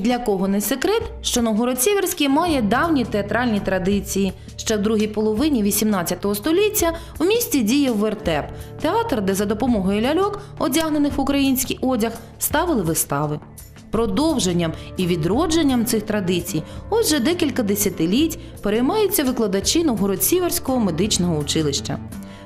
для кого не секрет, що Новгород-Сіверський має давні театральні традиції. Ще в другій половині XVIII століття у місті діяв вертеп театр, де за допомогою ляльок, одягнених в український одяг, ставили вистави. Продовженням і відродженням цих традицій ось вже декілька десятиліть переймаються викладачі Новгород-Сіверського медичного училища.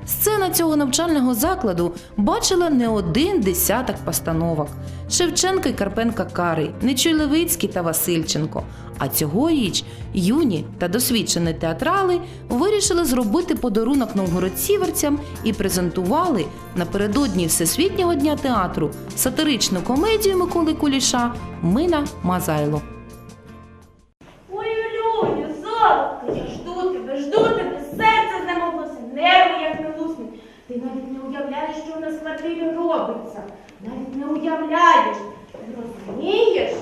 Сцена цього навчального закладу бачила не один десяток постановок: Шевченка й Карпенка Карий, Нечуй Левицький та Васильченко. А цьогоріч юні та досвідчені театрали вирішили зробити подарунок новгородцівцям і презентували напередодні Всесвітнього дня театру сатиричну комедію Миколи Куліша Мина Мазайло. Ой, Люню, золотко, я жду тебе, жду тебе, серце знемоглося, нерви. Ти навіть не уявляєш, що у нас в квартирі робиться. Навіть не уявляєш. Розумієш?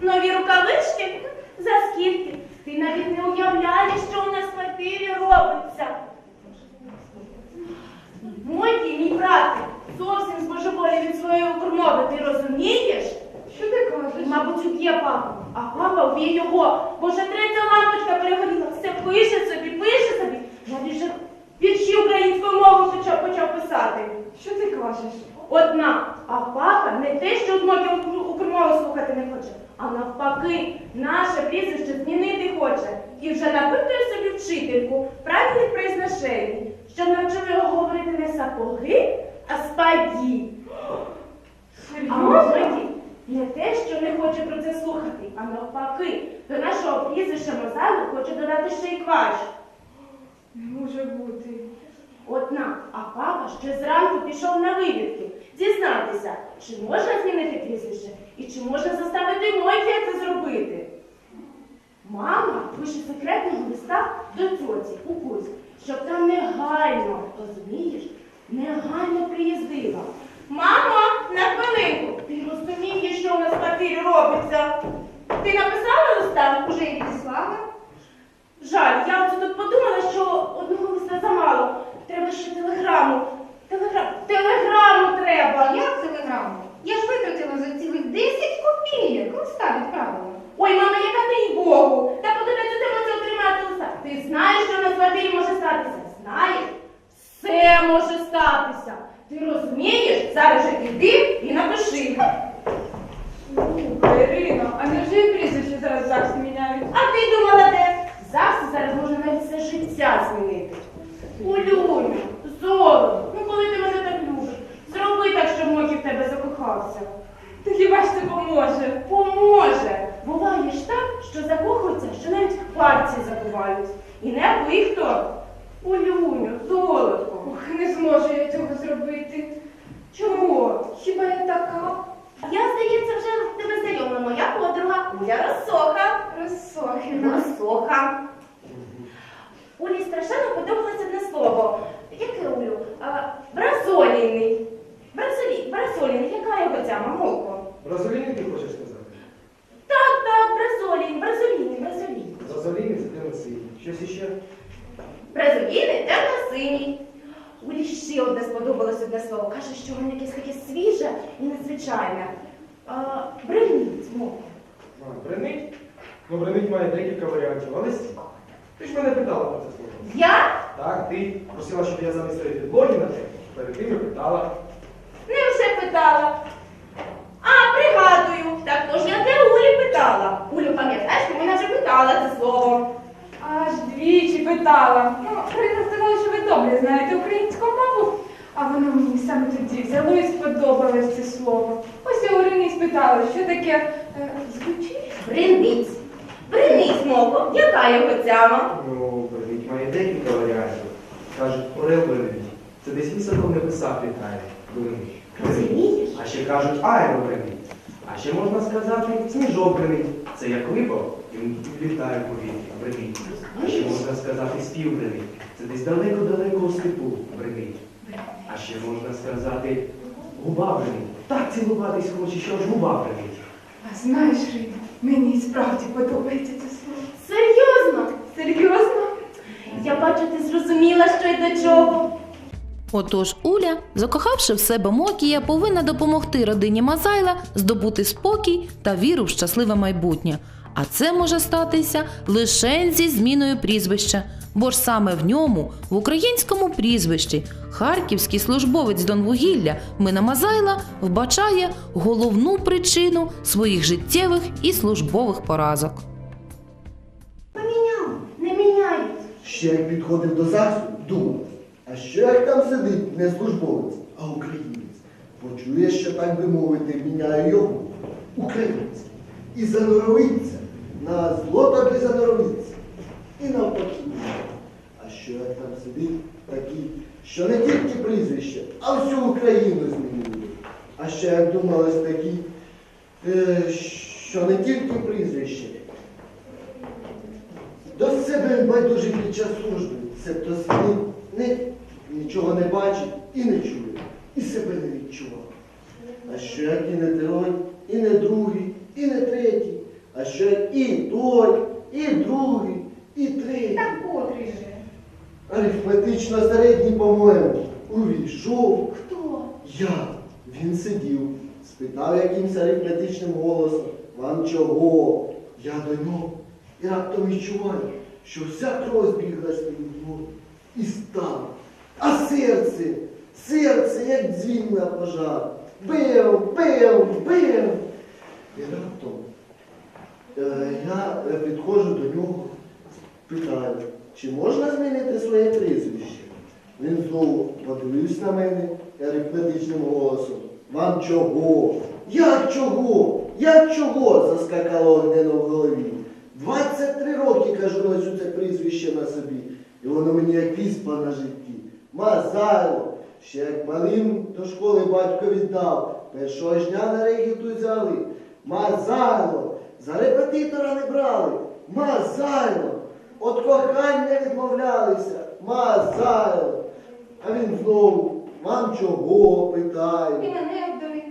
Нові рукавички? За скільки? Ти навіть не уявляєш, що у нас в квартирі робиться. Мой мій брате, зовсім збожеволів від своєї укрмови, ти розумієш? Що ти кажеш? Мабуть, уб'є папу, а папа вб'є його. Бо вже третя лампочка перегоріла, все пише собі. Навіть вже вірші українською мовою почав, почав писати. Що ти кажеш? Одна, а папа не те, що однокі укрмови слухати не хоче, а навпаки, наше прізвище змінити хоче. І вже напитує собі вчительку правильних произношень, щоб навчили його говорити не сапоги, а спаді. А молоді не те, що не хоче про це слухати, а навпаки, до нашого прізвища Мозайло хоче додати ще й кваш. Не може бути. Однак, а папа ще зранку пішов на вивідки дізнатися, чи можна змінити прізвище і чи можна заставити Мойфія це зробити. Мама пише секретного листа до тьоті у Кузь, щоб там негайно, розумієш, негайно приїздила. Мамо, на хвилинку, ти розумієш, що у нас в квартирі робиться? Ти написала листа? Уже і післала? Жаль, я тут подумала, що одного листа замало. Треба ще телеграму. Телеграм... Телеграму треба. Як телеграму? Я ж витратила за цілих 10 копійок. Листа відправила. Ой, мама, яка ти й Богу. Та куди ти можеш отримати листа? Ти знаєш, що на квартирі може статися? Знаєш? Все може статися. Ти розумієш? Зараз же іди і напиши. Ірино, а не вже і прізвище зараз завжди міняють? А ти думала де? Завжди зараз можна навіть все життя змінити. Улюню, золото, ну коли ти мене так любиш, зроби так, щоб Мокі в тебе закохався. Та хіба ж це поможе? Поможе. Буває ж так, що закохуються, що навіть в парці забувають. І не аби хто. Улюню, золотко. Ох, не зможу я цього зробити. Чого? Хіба я така? Я, здається, вже тебе знайома моя подруга Уля Росоха. Розсохіна. Росоха. Улі страшенно подобалося одне слово. Яке Улю? А, Бразоліний. Бразолі... Бразоліний, яка його ця мамолко? Розоліни ти хочеш сказати? Так, так, Бразолін, Бразоліний, Бразоліний. Розоліни це темно-синій. Щось іще? Бразоліни темно-синій. Улі ще одне сподобалось одне слово. Каже, що воно якесь таке свіже і незвичайне. А, Бриніть, мовко. А, бренить? Ну, бренить має декілька варіантів, але. Ти ж мене питала про це слово. Я Так, ти просила, щоб я замість твоєї підлоги на те. Перед тим я питала. не вже питала. А, пригадую. Так то ж я для Улі питала. Улю, пам'ятаєш, ти мене вже питала це слово. Аж двічі питала. Ну, Ірина сказала, що ви добре знаєте українську мову. А воно мені саме тоді взяло і сподобалось це слово. Ось я у Ірини спитала, що таке е, звучить? Бринить. Бринить, мовко. Яка його цяма? Ну, бренить має декілька варіантів. Кажуть, орел бренить. Це десь високо в небесах літає. Розумієш? А ще кажуть аеро. А ще можна сказати сніжок бренить. Це як випав, і він літає в повітрі. А ще можна сказати спів бренить. Це десь далеко-далеко у степу бренить. А ще можна сказати губа бренить. Так цілуватись хоче, що аж губа бренить. А знаєш, Рино, мені справді подобається це слово. Серйозно? Серйозно? Я бачу, ти зрозуміла, що й до чого. Отож Уля, закохавши в себе Мокія, повинна допомогти родині Мазайла здобути спокій та віру в щасливе майбутнє. А це може статися лише зі зміною прізвища, бо ж саме в ньому, в українському прізвищі, харківський службовець Донвугілля Мина Мазайла вбачає головну причину своїх життєвих і службових поразок. Поміняв, не міняють. Ще як підходив до ЗАГСу, думав, а що як там сидить не службовець, а українець? Почує, що так би мовити, міняє його, українець. І заноровиться, на зло тобі заноровиться. І навпаки. А що як там сидить такий, що не тільки прізвище, а всю Україну змінює. А ще як думалось такі, е, що не тільки прізвище, до себе байдужий під час служби, себто сни не, нічого не бачить і не чує, і себе не відчував. А що як і не той, і не другий, і не третій, а що і той, і другий, і третій. Так котрий же. Арифметично середній, по-моєму, увійшов. Хто? Я. Він сидів, спитав якимсь арифметичним голосом, вам чого? Я до нього. І раптом відчуваю, що вся кров збіглась мені в. І став. А серце, серце, як дзвін на пожар. Бив, бив, бив. І раптом я е, підходжу до нього, питаю, чи можна змінити своє прізвище? Він знову подивився на мене арифметичним голосом. Вам чого? Як чого? Як чого? заскакало огнено в голові. 23 роки, кажу, носю це прізвище на собі. І воно мені як віспа на житті. Мазайло. Ще як малим до школи батько віддав. Першого ж дня на регіту взяли. Мазайло. За репетитора не брали. Мазайло. От кохання відмовлялися. Мазайло. А він знову, вам чого питає. І мене обдурив.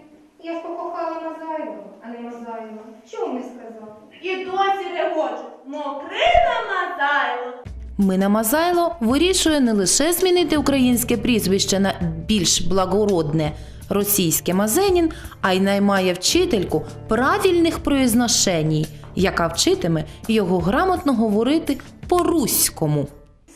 Я ж покохала Мазайло, а не Мазайло. Чому не сказав? І досі регочуть. Мокрина Мазайло. Мина Мазайло вирішує не лише змінити українське прізвище на більш благородне російське Мазенін, а й наймає вчительку правильних произношеній, яка вчитиме його грамотно говорити по-руському.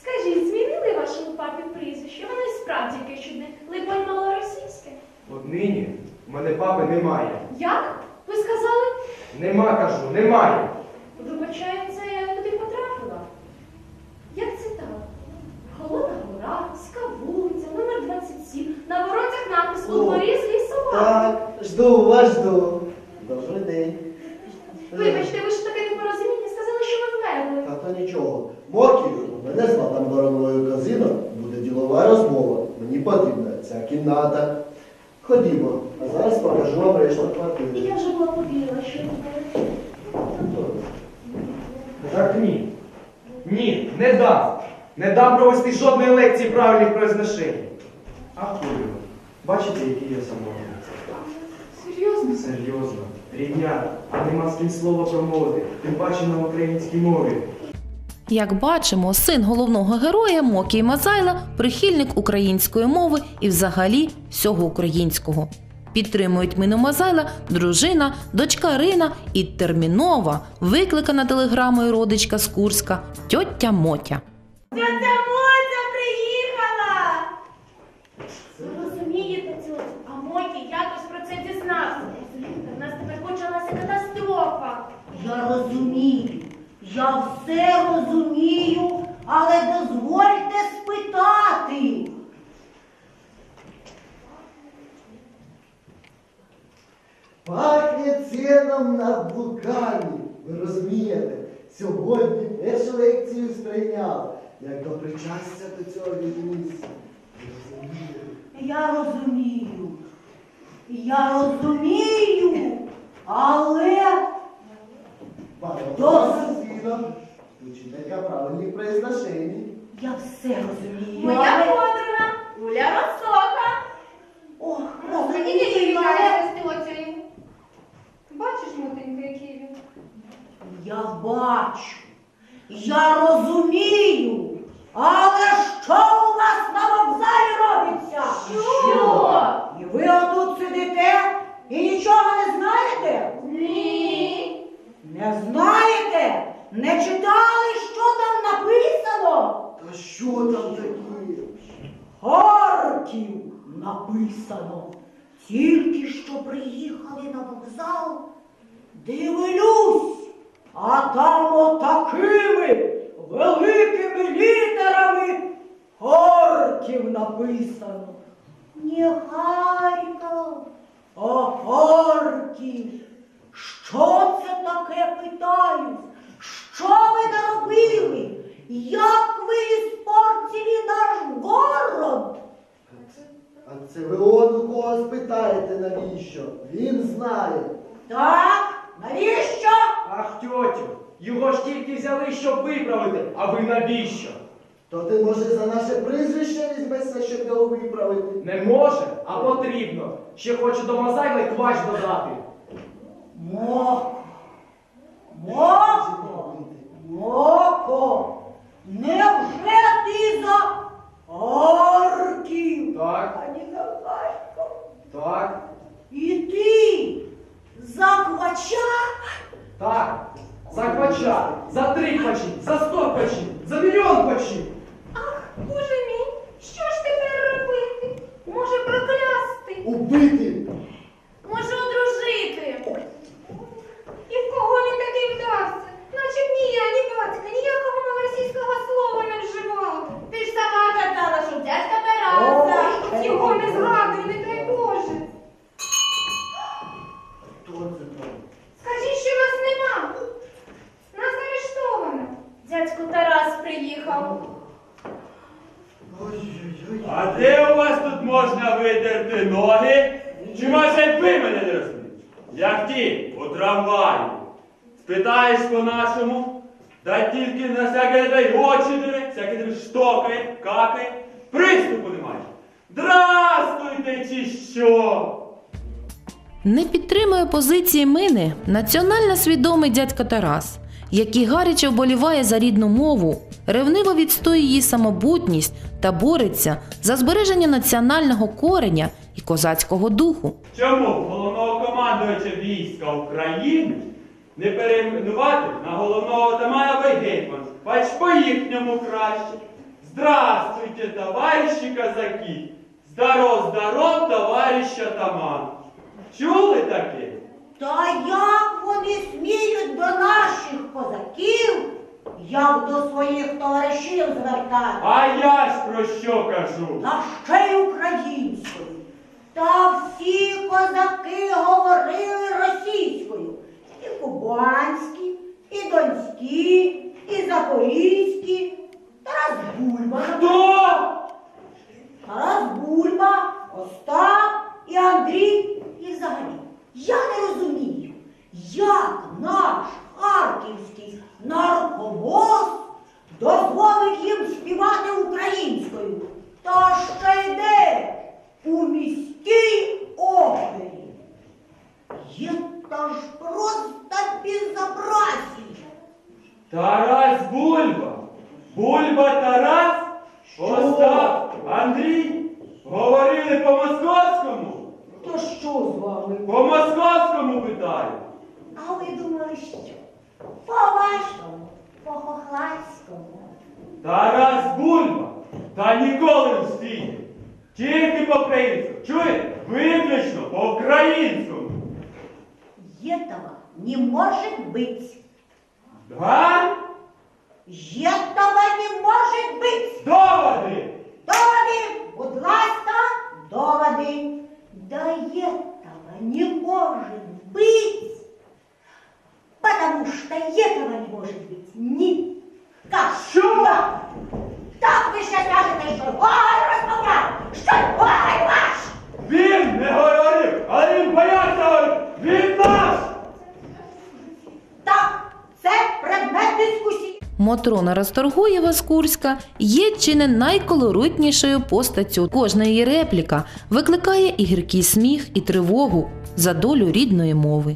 Скажіть, змінили вашому папі прізвище? Воно і справді яке чудне. Либонь малоросійське. От нині в мене папи немає. Як? Ви сказали? Нема, кажу, немає. Вибачаю, це я туди потрапила. Як це так? Холодна гора, ська вулиця, номер 27. На воротях напис у О, дворі злі собаки. Так, жду вас, жду. Добрий день. Вибачте, ви ж таке непорозуміння сказали, що ви вмерли. Та то нічого. Моків, мене з мадам Барановою казино буде ділова розмова. Мені потрібна ця кімната. Ходімо, а зараз покажу вам решту І я вже була повірила, що ви Так ні. Ні, не дам. Не дам провести жодної лекції правильних произношень. А хулю. Бачите, який я самотний? Серйозно? Серйозно. Рідня, а нема з ким слова промовити, тим паче на українській мові. Як бачимо, син головного героя Мокій Мазайла прихильник української мови і взагалі всього українського. Підтримують Мину Мазайла дружина, дочка Рина і термінова, викликана телеграмою родичка з Курська тьотя Мотя. Тетя Мотя приїхала! Ви розумієте цю? А Моті якось про це дізнався. Розумієте, в нас тепер почалася катастрофа. Я розумію, я все розумію, але дозвольте спитати. Пахне сіном на вулкані. Ви розумієте, сьогодні першу лекцію сприйняв, як до причастя до цього віднісся. Я розумію, я розумію, але Барабан сіном. Учителька правильних произношень. я все розумію. Моя але- подруга Уля Росока. Ох, розумію. Бачиш, мотенька, який він? я бачу, я розумію, але що у вас на вокзалі робиться? дізнатися. Що? І ви отут сидите і нічого не знаєте? Ні. Не знаєте? Не читали, що там написано? Та що там таке? Харків написано. Тільки що приїхали на вокзал. Дивлюсь, а там отакими великими літерами Харків написано. Не Харків, а Харків. Що це таке питаю? Що ви наробили? Як ви іспортили наш город? А це ви от у кого спитаєте навіщо? Він знає. Так, навіщо? Ах, тьотю, його ж тільки взяли, щоб виправити, а ви навіщо? То ти може за наше прізвище візьмешся, щоб його виправити? Не може, а потрібно. Ще хочу до мозаїки квач додати. Моко. Моко. Моко. Невже ти за Харків? Так, А не за Харків? так, І ти за квача? так. За квача, за три квачі, за сто квачів, за мільйон квачів. Ах, боже мій, що ж тепер робити? Може проклясти? Убити! Може одружити. І в кого він такий вдався? Наче б ні я, ні батька, ніякого малоросійського слова не вживав. Ти ж сама казала, що дядька Тараса. Ой, його не згадуй, не дай Боже. Хто це там? Скажіть, що вас нема. Нас арештовано. Дядько Тарас приїхав. Ой-ой-ой. А де у вас тут можна видерти ноги? Чи може й ви мене не розумієте? Як ті у трамваї. Спитаєш по-нашому, та тільки на всяке не дай очі диви, всяке диви штокає, какає, приступу немає. Здрастуйте чи що? Не підтримує позиції Мини національно свідомий дядько Тарас, який гаряче вболіває за рідну мову, ревниво відстоює її самобутність та бореться за збереження національного кореня і козацького духу. Чому головного командувача війська України не перейменувати на головного отамана Вайгетман? Бач по-їхньому краще. Здравствуйте, товариші казаки! Здоров, здоров, товарищ атаман! Чули таке? Та як вони сміють до наших козаків, як до своїх товаришів звертати? А я ж про що кажу? Та ще й українською. Та всі козаки говорили російською. І кубанські, і донські, і запорізькі. Тарас Бульба. Хто? Тарас Бульба, Остап і Андрій. І взагалі, я не розумію, як наш харківський наркомоз Что этого не может быть никак. Що? Так ви ще кажете, що ой, розмовляв, що ой, ваш. Він не говорив, але він говорити. Він наш! Так, це предмет дискусії. Мотрона Расторгуєва з Курська є чи не найколоритнішою постаттю. Кожна її репліка викликає і гіркий сміх, і тривогу за долю рідної мови.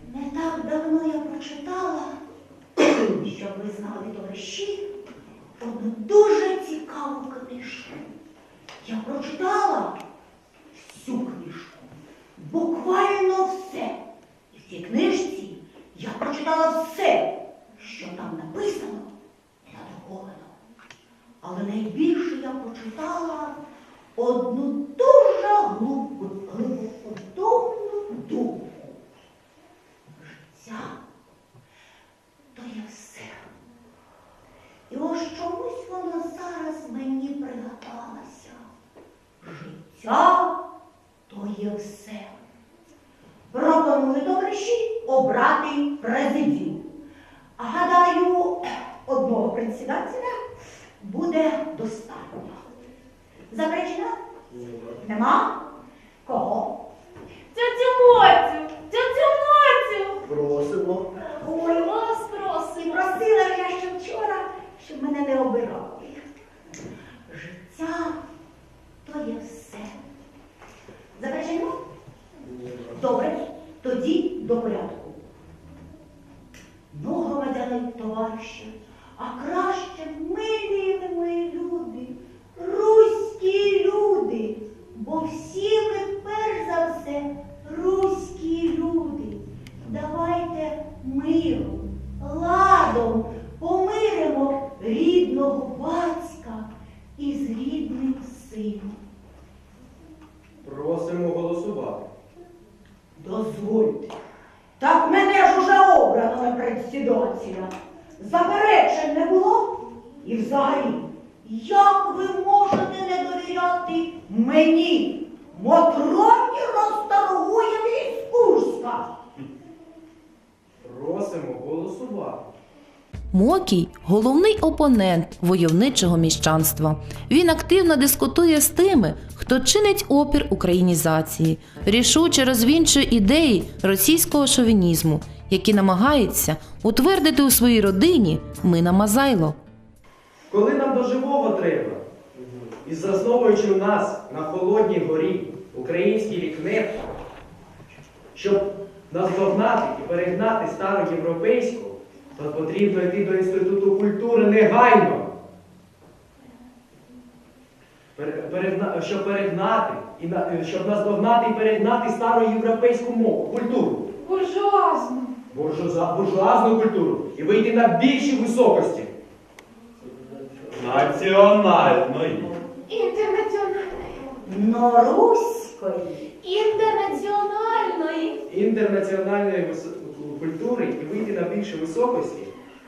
Опонент войовничого міщанства. Він активно дискутує з тими, хто чинить опір українізації, рішуче розвінчує ідеї російського шовінізму, які намагаються утвердити у своїй родині Мина Мазайло. Коли нам до живого треба, і засновуючи в нас на холодній горі український лікнеп, щоб наздогнати і перегнати стару європейську, то потрібно йти до Інституту культури негайно. Щоб перегнати, і на- щоб наздогнати і перегнати стару європейську мову, культуру, Буржуазно. буржуаза- буржуазну культуру і вийти на більші високості. Національної. Інтернаціональної. Норуської. Інтернаціональної. інтернаціональної вис- культури і вийти на більші високості.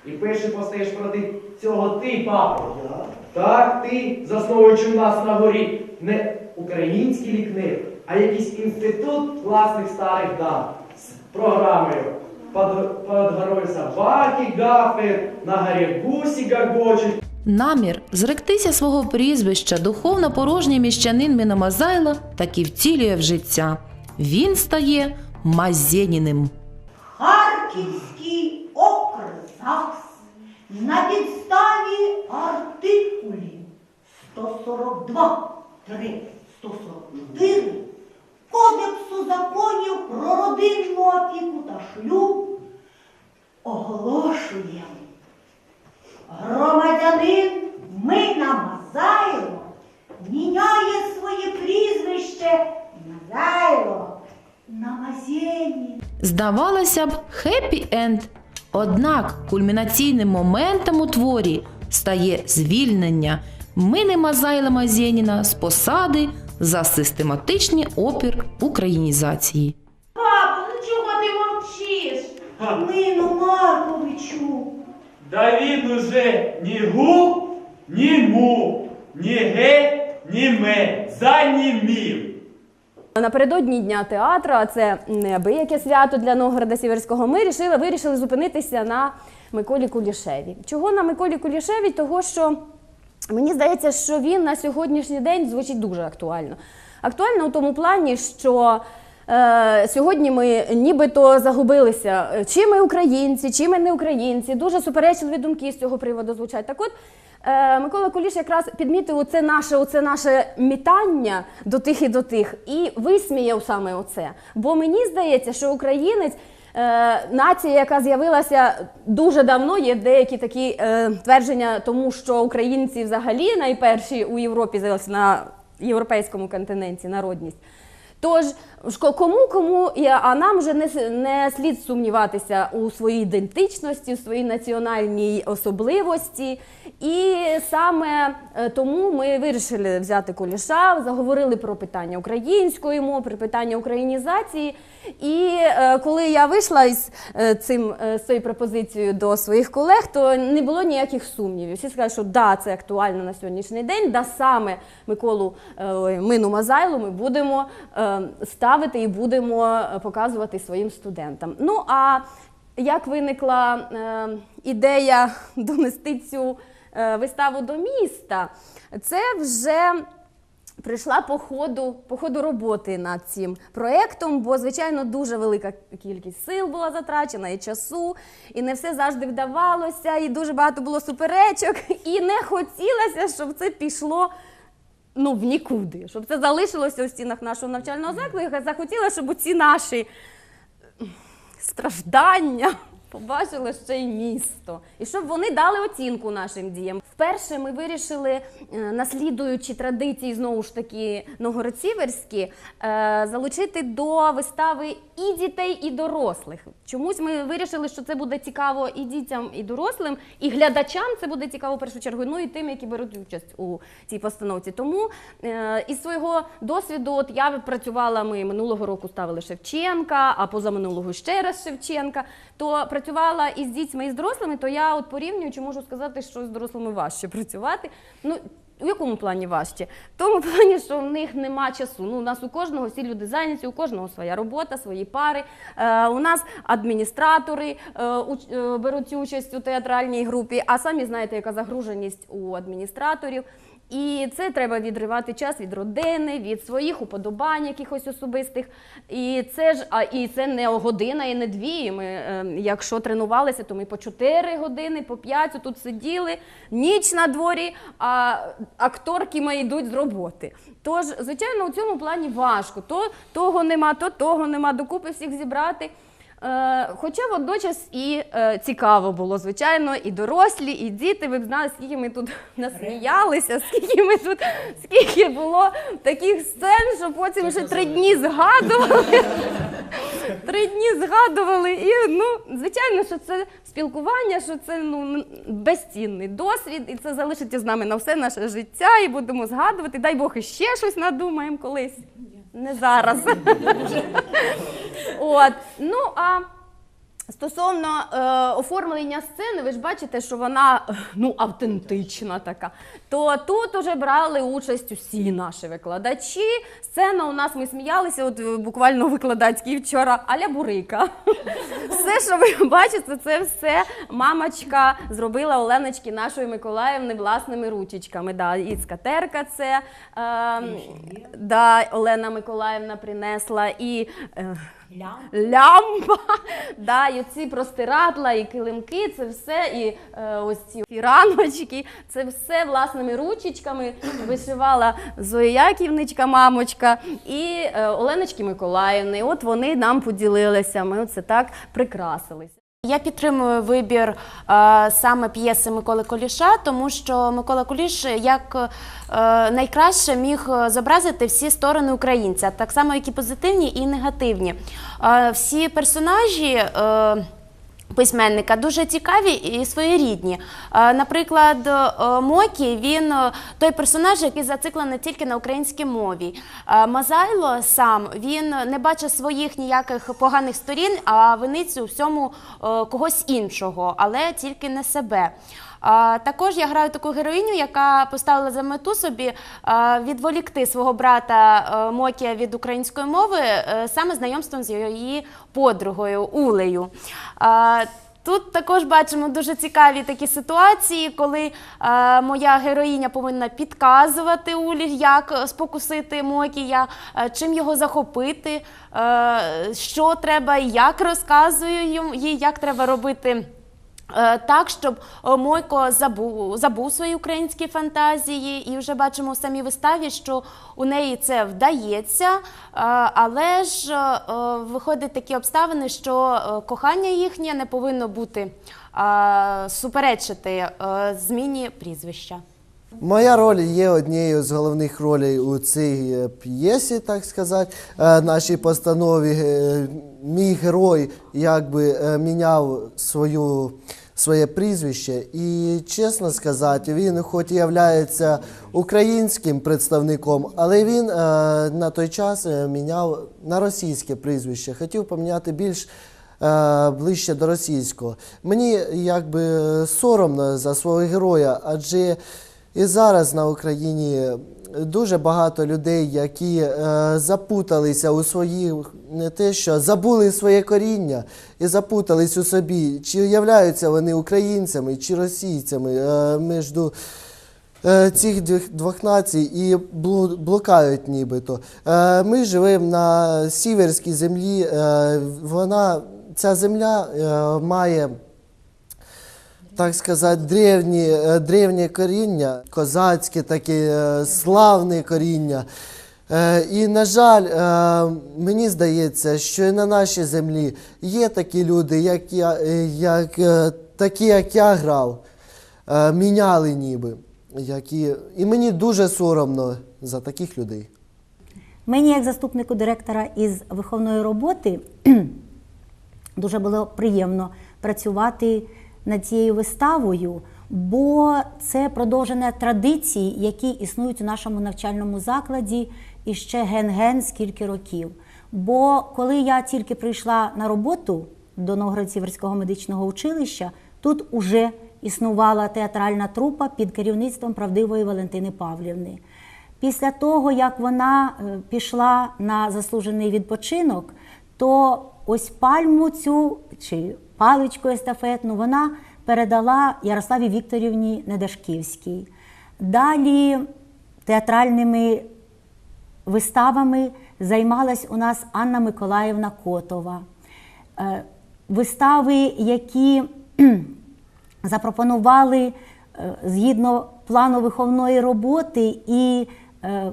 І перший постаєш проти цього ти, папа. Я? Так, ти, засновуючи в нас на горі не український лікнеп, а якийсь інститут класних старих дам з програмою. Под, под гафають, на горі гусі гагочуть. Намір зректися свого прізвища духовно порожній міщанин Мінамазайла таки втілює в життя. Він стає Мазєніним. Харківський окрзакс на підставі артикулів 142 144 Кодексу законів про родинну опіку та шлюб оголошує. Громадянин Мина Мазайло міняє своє прізвище Мазайло на Мазєнін. Здавалося б, хеппі енд. Однак кульмінаційним моментом у творі стає звільнення Мини Мазайла Мазєніна з посади за систематичний опір українізації. Папа, ну чого ти мовчиш? Мину Марковичу, Да він уже ні гу, ні му, ні ге, ні ме, занімів. Напередодні дня театру, а це неабияке свято для Новгорода Сіверського. Ми рішили, вирішили зупинитися на Миколі Кулішеві. Чого на Миколі Кулішеві? Того, що мені здається, що він на сьогоднішній день звучить дуже актуально. Актуально у тому плані, що е, сьогодні ми нібито загубилися, чи ми українці, чи ми не українці. Дуже суперечливі думки з цього приводу звучать. Так от Микола Куліш якраз підмітив оце наше, оце наше мітання до тих і до тих і висміяв саме оце. Бо мені здається, що українець. Е, нація, яка з'явилася дуже давно, є деякі такі е, твердження, тому що українці взагалі найперші у Європі з'явилися на європейському континенті народність. Тож кому кому, а нам вже не, не слід сумніватися у своїй ідентичності, у своїй національній особливості. І саме е, тому ми вирішили взяти куліша, заговорили про питання української мови, про питання українізації. І е, коли я вийшла із е, цим з цією пропозицією до своїх колег, то не було ніяких сумнівів. Всі сказали, що да, це актуально на сьогоднішній день. Да, саме Миколу Мину Мазайлу ми будемо ставити і будемо е, показувати своїм студентам. Ну а як виникла е, ідея донести цю е, виставу до міста, це вже прийшла по ходу, по ходу роботи над цим проєктом, бо, звичайно, дуже велика кількість сил була затрачена і часу, і не все завжди вдавалося, і дуже багато було суперечок, і не хотілося, щоб це пішло. Ну, в нікуди, щоб це залишилося у стінах нашого навчального закладу. Я захотіла, щоб ці наші страждання побачили ще й місто. І щоб вони дали оцінку нашим діям. Вперше ми вирішили, е, наслідуючи традиції знову ж таки новгород-сіверські, е, залучити до вистави і дітей, і дорослих. Чомусь ми вирішили, що це буде цікаво і дітям, і дорослим, і глядачам це буде цікаво в першу чергу, ну і тим, які беруть участь у цій постановці. Тому е, із свого досвіду, от я працювала, ми минулого року ставили Шевченка, а позаминулого ще раз Шевченка. То працювала із дітьми і з дорослими, то я от порівнюючи можу сказати, що з дорослими важче працювати. Ну, у якому плані важче? В тому плані, що в них нема часу. Ну, у нас у кожного всі люди зайняті, у кожного своя робота, свої пари. Е, у нас адміністратори е, уч- е, беруть участь у театральній групі, а самі знаєте, яка загруженість у адміністраторів. І це треба відривати час від родини, від своїх уподобань якихось особистих. І це ж а і це не година і не дві. Ми, е, якщо тренувалися, то ми по 4 години, по 5 тут сиділи, ніч на дворі, а акторки мої йдуть з роботи. Тож, звичайно, у цьому плані важко. То того нема, то того нема, докупи всіх зібрати. Е, Хоча водночас і е, цікаво було, звичайно, і дорослі, і діти. Ви б знали, скільки ми тут насміялися, скільки ми тут, скільки було таких сцен, що потім ще три дні згадували. Три дні згадували. І ну, звичайно, що це спілкування, що це ну безцінний досвід, і це залишиться з нами на все наше життя, і будемо згадувати. Дай Бог іще щось надумаємо колись. Не зараз. От. Ну а стосовно е, оформлення сцени, ви ж бачите, що вона ну, автентична така. То тут уже брали участь усі наші викладачі. Сцена у нас ми сміялися, от е, буквально викладацький вчора, аля бурика. Все, що ви бачите, це все мамочка зробила Оленочки нашої Миколаївни власними ручечками. Да, і скатерка це е, да, Олена Миколаївна принесла і. Е, лямпа, да, і ці простирадла, і килимки, це все, і е, ось ці фіраночки, це все власними ручечками вишивала Зоя Яківничка, мамочка, і е, Оленочки Миколаївни. От вони нам поділилися. Ми оце так прикрасилися. Я підтримую вибір е, саме п'єси Миколи Коліша, тому що Микола Коліш як е, найкраще міг зобразити всі сторони українця, так само як і позитивні, і негативні. Е, всі персонажі. Е, Письменника дуже цікаві і своєрідні. Е, Наприклад, е, Мокі він е, той персонаж, який зациклений тільки на українській мові. Мазайло сам він не бачить своїх ніяких поганих сторін, а виниці у всьому когось іншого, але тільки не себе. Також я граю таку героїню, яка поставила за мету собі відволікти свого брата е, Мокія від української мови е, саме знайомством з її подругою Улею. Тут також бачимо дуже цікаві такі ситуації, коли е, моя героїня повинна підказувати Улі, як спокусити Мокія, е, чим його захопити, е, що треба, як розказую їй, як треба робити. Е, Так, щоб е, Мойко забув, забув свої українські фантазії, і вже бачимо в самій виставі, що у неї це вдається, е, але ж виходить виходять такі обставини, що е, кохання їхнє не повинно бути е, суперечити е, зміні прізвища. Моя роль є однією з головних ролей у цій е, п'єсі, так сказати, е, нашій постанові. Е, Мій герой якби міняв свою, своє прізвище. І чесно сказати, він хоч і являється українським представником, але він на той час міняв на російське прізвище. Хотів поміняти більш ближче до російського. Мені якби соромно за свого героя, адже і зараз на Україні дуже багато людей, які е, запуталися у своїх, не те, що забули своє коріння і запутались у собі, чи являються вони українцями, чи російцями е, між е, цих двох, націй і блукають нібито. Е, ми живемо на сіверській землі. Е, вона, ця земля е, має так сказати, древні, е, древнє коріння, козацьке таке е, славне коріння. Е, І, на жаль, мені здається, що і на нашій землі є такі люди, як я, як, такі, як я грав, міняли ніби. Які... І мені дуже соромно за таких людей. Мені, як заступнику директора із виховної роботи, дуже було приємно працювати над цією виставою, бо це продовження традицій, які існують у нашому навчальному закладі і ще ген-ген скільки років. Бо коли я тільки прийшла на роботу до Новгород-Сіверського медичного училища, тут уже існувала театральна трупа під керівництвом правдивої Валентини Павлівни. Після того, як вона е, пішла на заслужений відпочинок, то ось пальму цю чи паличку естафетну вона передала Ярославі Вікторівні Недашківській. Далі театральними виставами займалась у нас Анна Миколаївна Котова. Е, Вистави, які запропонували е, згідно плану виховної роботи і е,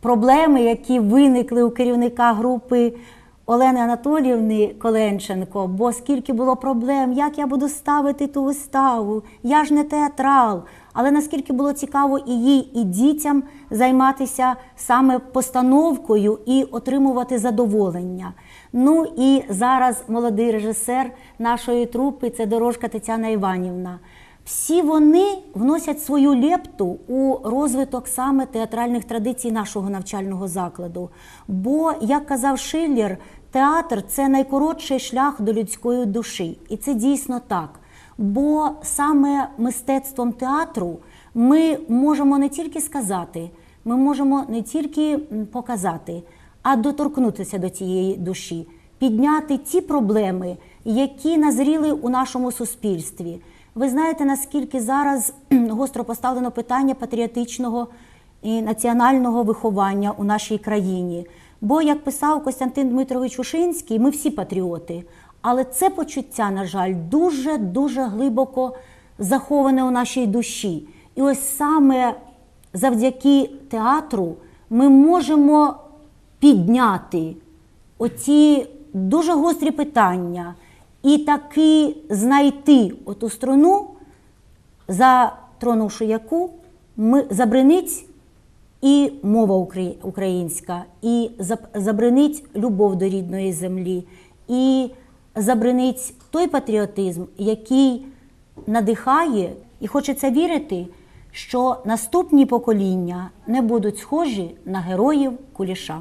проблеми, які виникли у керівника групи Олени Анатоліївни Коленченко, бо скільки було проблем, як я буду ставити ту виставу, я ж не театрал. Але наскільки було цікаво і їй, і дітям займатися саме постановкою і отримувати задоволення. Ну і зараз молодий режисер нашої трупи це дорожка Тетяна Іванівна. Всі вони вносять свою лепту у розвиток саме театральних традицій нашого навчального закладу. Бо, як казав Шиллер, театр це найкоротший шлях до людської душі. І це дійсно так. Бо саме мистецтвом театру ми можемо не тільки сказати, ми можемо не тільки показати, а доторкнутися до цієї душі, підняти ті проблеми, які назріли у нашому суспільстві. Ви знаєте, наскільки зараз гостро поставлено питання патріотичного і національного виховання у нашій країні. Бо, як писав Костянтин Дмитрович Ушинський, ми всі патріоти. Але це почуття, на жаль, дуже дуже глибоко заховане у нашій душі. І ось саме завдяки театру ми можемо підняти оці дуже гострі питання і таки знайти оту струну, затронувши яку ми забринить і мова українська, і забринить любов до рідної землі, і забринить той патріотизм, який надихає, і хочеться вірити, що наступні покоління не будуть схожі на героїв куліша.